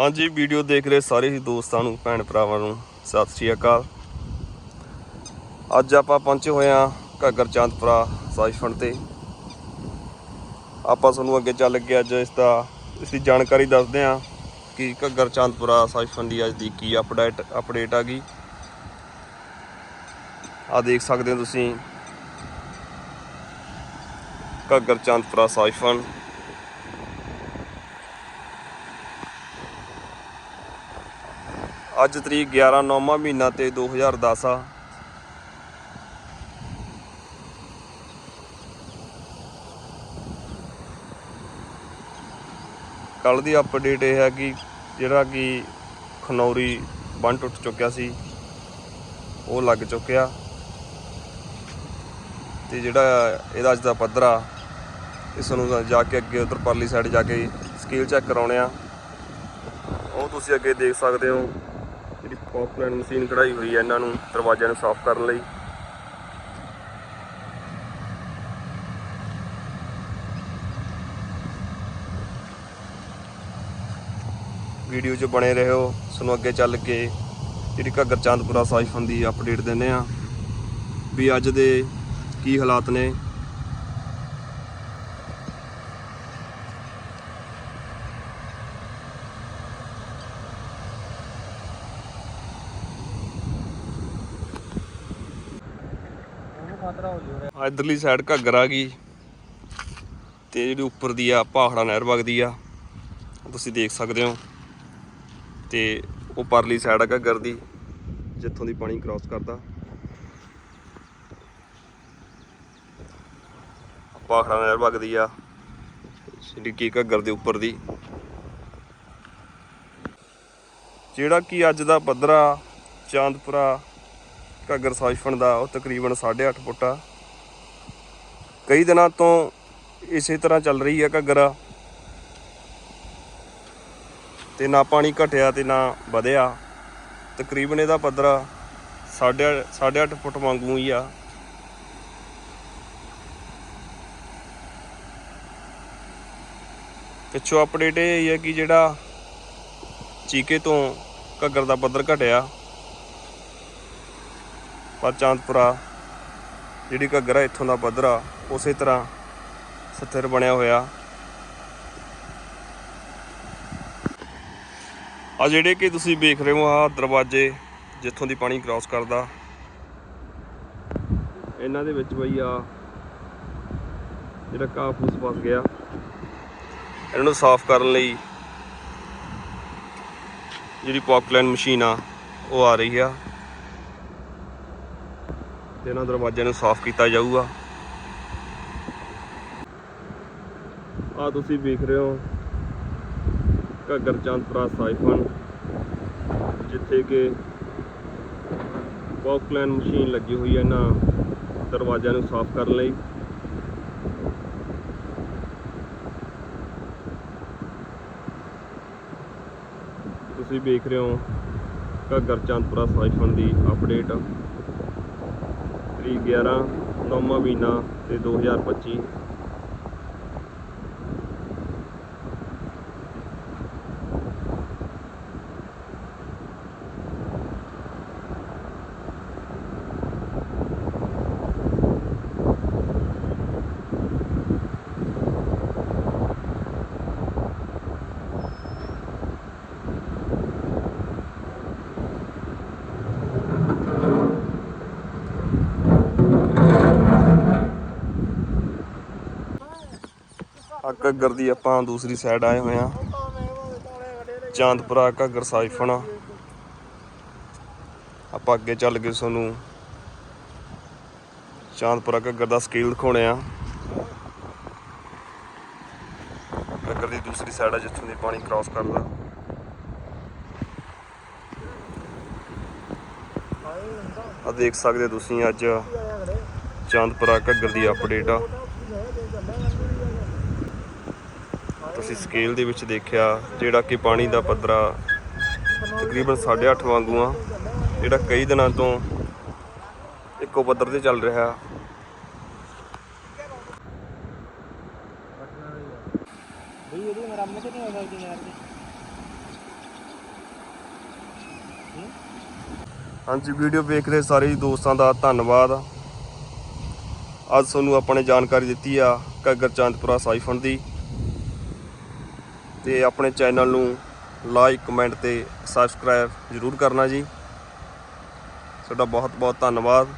ਹਾਂਜੀ ਵੀਡੀਓ ਦੇਖ ਰਹੇ ਸਾਰੇ ਹੀ ਦੋਸਤਾਂ ਨੂੰ, ਭੈਣ ਭਰਾਵਾਂ ਨੂੰ। ਸਤਿ ਸ਼੍ਰੀ ਅਕਾਲ। ਅੱਜ ਆਪਾਂ ਪਹੁੰਚੇ ਹੋਏ ਹਾਂ ਘੱਗਰ ਚਾਂਦਪੁਰਾ ਸਾਈਫਣ ਤੇ। ਆਪਾਂ ਤੁਹਾਨੂੰ ਅੱਗੇ ਚੱਲ ਕੇ ਅੱਜ ਇਸ ਦਾ, ਇਸ ਦੀ ਜਾਣਕਾਰੀ ਦੱਸਦੇ ਹਾਂ ਕਿ ਘੱਗਰ ਚਾਂਦਪੁਰਾ ਸਾਈਫਣ ਦੀ ਅੱਜ ਦੀ ਕੀ ਅਪਡੇਟ ਅਪਡੇਟ ਆ ਗਈ। ਆ ਦੇਖ ਸਕਦੇ ਹੋ ਤੁਸੀਂ। ਘੱਗਰ ਚਾਂਦਪੁਰਾ ਸਾਈਫਣ ਅੱਜ ਤਰੀਕ 11 ਨੌਵਾਂ ਮਹੀਨਾ ਤੇ 2010 ਆ। ਕੱਲ ਦੀ ਅਪਡੇਟ ਇਹ ਹੈ ਕਿ ਜਿਹੜਾ ਕਿ ਖਨੌਰੀ ਬੰਨ ਟੁੱਟ ਚੁੱਕਿਆ ਸੀ, ਉਹ ਲੱਗ ਚੁੱਕਿਆ। ਤੇ ਜਿਹੜਾ ਇਹਦਾ ਅੱਜ ਦਾ ਪੱਧਰ ਆ ਇਸ ਨੂੰ ਜਾ ਕੇ ਅੱਗੇ ਉਧਰ ਪਰਲੀ ਸਾਈਡ ਜਾ ਕੇ ਸਕੇਲ ਚੈੱਕ ਕਰਾਉਣੇ ਆ। ਉਹ ਤੁਸੀਂ ਅੱਗੇ ਦੇਖ ਸਕਦੇ ਹੋ। ਜਿਹੜੀ ਪੌਪਲਾਈਨ ਮਸ਼ੀਨ ਕਢਾਈ ਹੋਈ ਹੈ, ਇਹਨਾਂ ਨੂੰ ਦਰਵਾਜ਼ਿਆਂ ਨੂੰ ਸਾਫ਼ ਕਰਨ ਲਈ। ਵੀਡੀਓ 'ਚ ਬਣੇ ਰਹੋ, ਸਾਨੂੰ ਅੱਗੇ ਚੱਲ ਕੇ ਜਿਹੜੀ ਘੱਗਰ ਚੰਦਪੁਰਾ ਸਾਈਫਨ ਦੀ ਅਪਡੇਟ ਦਿੰਨੇ ਆ ਵੀ ਅੱਜ ਦੇ ਕੀ ਹਾਲਾਤ ਨੇ ਉਹਨੂੰ ਖਤਰਾ ਹੋ ਜੂਗਾ ਆ ਇਧਰਲੀ ਸਾਈਡ ਘੱਗਰ ਆ ਗਈ। ਤੇ ਜਿਹੜੀ ਉੱਪਰ ਦੀ ਆ, ਪਹਾੜਾ ਨਹਿਰ ਵਗਦੀ ਆ। ਤੁਸੀਂ ਦੇਖ ਸਕਦੇ ਹੋ। ਤੇ ਉਹ ਪਰਲੀ ਸਾਈਡ ਆ ਘੱਗਰ ਦੀ, ਜਿੱਥੋਂ ਦੀ ਪਾਣੀ ਕ੍ਰਾਸ ਕਰਦਾ। ਪਹਾੜਾ ਨਹਿਰ ਵਗਦੀ ਆ, ਜਿਹੜੀ ਕੀ ਘੱਗਰ ਦੇ ਉੱਪਰ ਦੀ। ਜਿਹੜਾ ਕਿ ਅੱਜ ਦਾ ਪੱਧਰਾ, ਚਾਂਦਪੁਰਾ ਘੱਗਰ ਸਾਜਫਣ ਦਾ ਉਹ ਤਕਰੀਬਨ 8.5 ਫੁੱਟ ਆ। ਕਈ ਦਿਨਾਂ ਤੋਂ ਇਸੇ ਤਰ੍ਹਾਂ ਚੱਲ ਰਹੀ ਹੈ ਘੱਗਰਾ। ਤੇ ਨਾ ਪਾਣੀ ਘਟਿਆ ਤੇ ਨਾ ਵਧਿਆ। ਤਕਰੀਬਨ ਇਹਦਾ ਪੱਧਰ 8.5 ਫੁੱਟ ਵਾਂਗੂ ਹੀ ਆ। ਪਿੱਛੋਂ ਅਪਡੇਟ ਇਹ ਹੈ ਕਿ ਜਿਹੜਾ ਚੀਕੇ ਤੋਂ ਘੱਗਰ ਦਾ ਪੱਧਰ ਘਟਿਆ। ਪਰ ਚਾਂਦਪੁਰਾ, ਜਿਹੜੀ ਘੱਗਰਾ ਇੱਥੋਂ ਦਾ ਪੱਧਰਾ, ਉਸੇ ਤਰ੍ਹਾਂ ਸਥਿਰ ਬਣਿਆ ਹੋਇਆ। ਆ ਜਿਹੜੇ ਕਿ ਤੁਸੀਂ ਵੇਖ ਰਹੇ ਹੋ ਆ ਦਰਵਾਜ਼ੇ ਜਿੱਥੋਂ ਦੀ ਪਾਣੀ ਕ੍ਰਾਸ ਕਰਦਾ। ਇਹਨਾਂ ਦੇ ਵਿੱਚ ਬਈ ਆ ਜਿਹੜਾ ਘਾਹ ਫੂਸ ਫਸ ਗਿਆ, ਇਹਨਾਂ ਨੂੰ ਸਾਫ਼ ਕਰਨ ਲਈ ਜਿਹੜੀ ਪੌਕਲਾਈਨ ਮਸ਼ੀਨ ਆ, ਉਹ ਆ ਰਹੀ ਆ। ਤੇ ਇਹਨਾਂ ਦਰਵਾਜ਼ਿਆਂ ਨੂੰ ਸਾਫ਼ ਕੀਤਾ ਜਾਊਗਾ। ਆ ਤੁਸੀਂ ਵੇਖ ਰਹੇ ਹੋ, ਘੱਗਰ ਚੰਦਪੁਰਾ ਸਾਈਫਨ, ਜਿੱਥੇ ਕਿ ਪੌਕਲਾਈਨ ਮਸ਼ੀਨ ਲੱਗੀ ਹੋਈ ਹੈ ਇਹਨਾਂ ਦਰਵਾਜ਼ਿਆਂ ਨੂੰ ਸਾਫ਼ ਕਰਨ ਲਈ। ਤੁਸੀਂ ਵੇਖ ਰਹੇ ਹੋ ਘੱਗਰ ਚੰਦਪੁਰਾ ਸਾਈਫਨ ਦੀ ਅਪਡੇਟ ਤਰੀਕ 11 ਨੌਵਾਂ ਮਹੀਨਾ ਤੇ 2025 ਆ ਘੱਗਰ ਦੀ ਆਪਾਂ ਦੂਸਰੀ ਸਾਈਡ ਆਏ ਹੋਏ ਆ। ਚਾਂਦਪੁਰਾ, ਘੱਗਰ ਸਾਈਫਣ। ਆਪਾਂ ਅੱਗੇ ਚੱਲ ਕੇ ਤੁਹਾਨੂੰ। ਚਾਂਦਪੁਰਾ ਘੱਗਰ ਦਾ ਸਕੇਲ ਦਿਖਾਉਣੇ ਆ। ਘੱਗਰ ਦੀ ਦੂਸਰੀ ਸਾਈਡ ਆ ਜਿੱਥੋਂ ਦੀ ਪਾਣੀ ਕ੍ਰਾਸ ਕਰਦਾ। ਆ ਦੇਖ ਸਕਦੇ ਹੋ ਤੁਸੀਂ ਅੱਜ ਚਾਂਦਪੁਰਾ ਘੱਗਰ ਦੀ ਅਪਡੇਟ ਆ। ਤੁਸੀਂ ਸਕੇਲ ਦੇ ਵਿੱਚ ਦੇਖਿਆ ਜਿਹੜਾ ਕਿ ਪਾਣੀ ਦਾ ਪੱਧਰਾ ਤਕਰੀਬਨ 8.5 ਵਾਂਗੂ ਆ ਜਿਹੜਾ ਕਈ ਦਿਨਾਂ ਤੋਂ ਇੱਕੋ ਪੱਧਰ ਤੇ ਚੱਲ ਰਿਹਾ। ਬਈ ਇਹਦੀ ਮੁਰੰਮਤ ਨਹੀਂ ਹੋ ਸਕਦੀ ਯਾਰ ਦੀ ਹਾਂਜੀ ਵੀਡੀਓ ਵੇਖ ਰਹੇ ਸਾਰੇ ਦੋਸਤਾਂ ਦਾ ਧੰਨਵਾਦ। ਅੱਜ ਤੁਹਾਨੂੰ ਆਪਾਂ ਨੇ ਜਾਣਕਾਰੀ ਦਿੱਤੀ ਆ ਘੱਗਰ ਚਾਂਦਪੁਰਾ ਸਾਈਫਨ ਦੀ। ਤੇ ਆਪਣੇ ਚੈਨਲ ਨੂੰ ਲਾਈਕ, ਕਮੈਂਟ ਤੇ ਸਬਸਕ੍ਰਾਈਬ ਜ਼ਰੂਰ ਕਰਨਾ ਜੀ। ਤੁਹਾਡਾ ਬਹੁਤ ਬਹੁਤ ਧੰਨਵਾਦ।